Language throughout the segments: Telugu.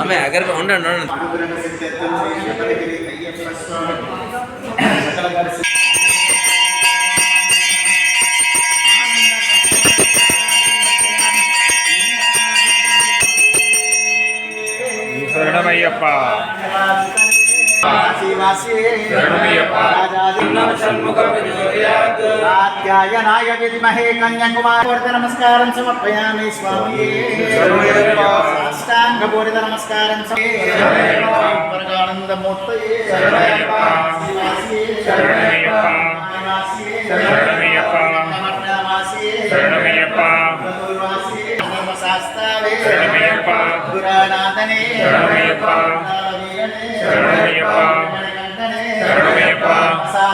ఆమె అగర్ ఉండండి శరణమయ్యప్ప శరణమయ్యప్ప కాత్యాయనాయ విద్మహే కన్యాకుమారి నమస్కారం సమర్పయామి స్వామి సాష్టాంగపూరిత నమస్కారం పరగానందమూర్తయే శరణమయ్యప్ప గురానాథనే శరణమయ్యప్ప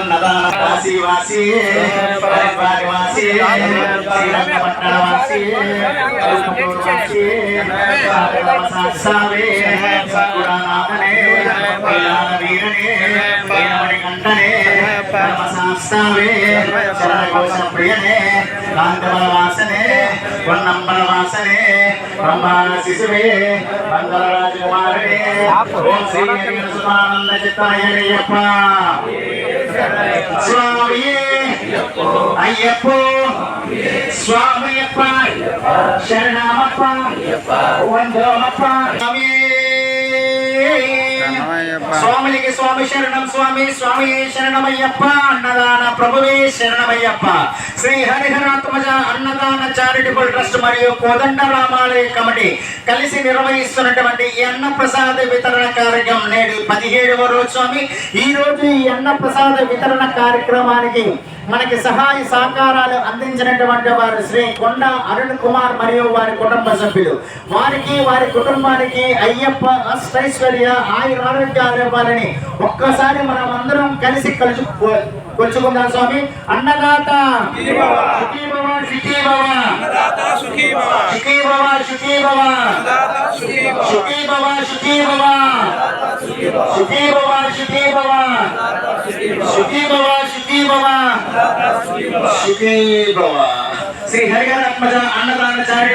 వాసి వాసి పరివారి వాసి శ్రీరంగపట్టణ వాసి కల్పపూర్ వాసి సావే సకుడానాథనే కళ్యాణ వీరనే పరమశాస్తావే శరణకోశ ప్రియనే కాంతబల వాసనే పొన్నంబల వాసనే శిశువే మంగళ రాజకుమారుడే ఓం శ్రీ సుమానంద చిత్తాయప్ప స్వామియే అయ్యప్ప స్వామియప్ప శరణమప్ప వందోమప్ప స్వామి స్వామికి స్వామి శరణం స్వామి స్వామి శరణమయ్యప్ప అన్నదాన ప్రభువే శరణమయ్యప్ప శ్రీ హరిహరాత్మజ అన్నదాన చారిటబుల్ ట్రస్ట్ మరియు కోదండ రామాలయ కమిటీ కలిసి నిర్వహిస్తున్నటువంటి ఈ అన్న ప్రసాద వితరణ కార్యక్రమం నేడు పదిహేడవ రోజు స్వామి. ఈ రోజు ఈ అన్న ప్రసాద వితరణ కార్యక్రమానికి మనకి సహాయ సహకారాలు అందించినటువంటి వారు శ్రీ కొండ అరుణ్ కుమార్ మరియు వారి కుటుంబ సభ్యులు. వారికి వారి కుటుంబానికి అయ్యప్ప అష్టైశ్వర్య ఆయుర ఇవ్వాలని ఒక్కసారి మనం అందరం కలిసి కలిసి కొలుచుకుందాం స్వామి అన్నదాత సుఖీ భవ, సుఖీ భవ. సుఖీ భవ, సుఖీ భవ. సుఖీ భవ, సుఖీ భవ. సుఖీ భవ, సుఖీ భవ. సుఖీ భవ, సుఖీ భవ. సుఖీ భవ. శ్రీ హరిహర అన్నదాన చారి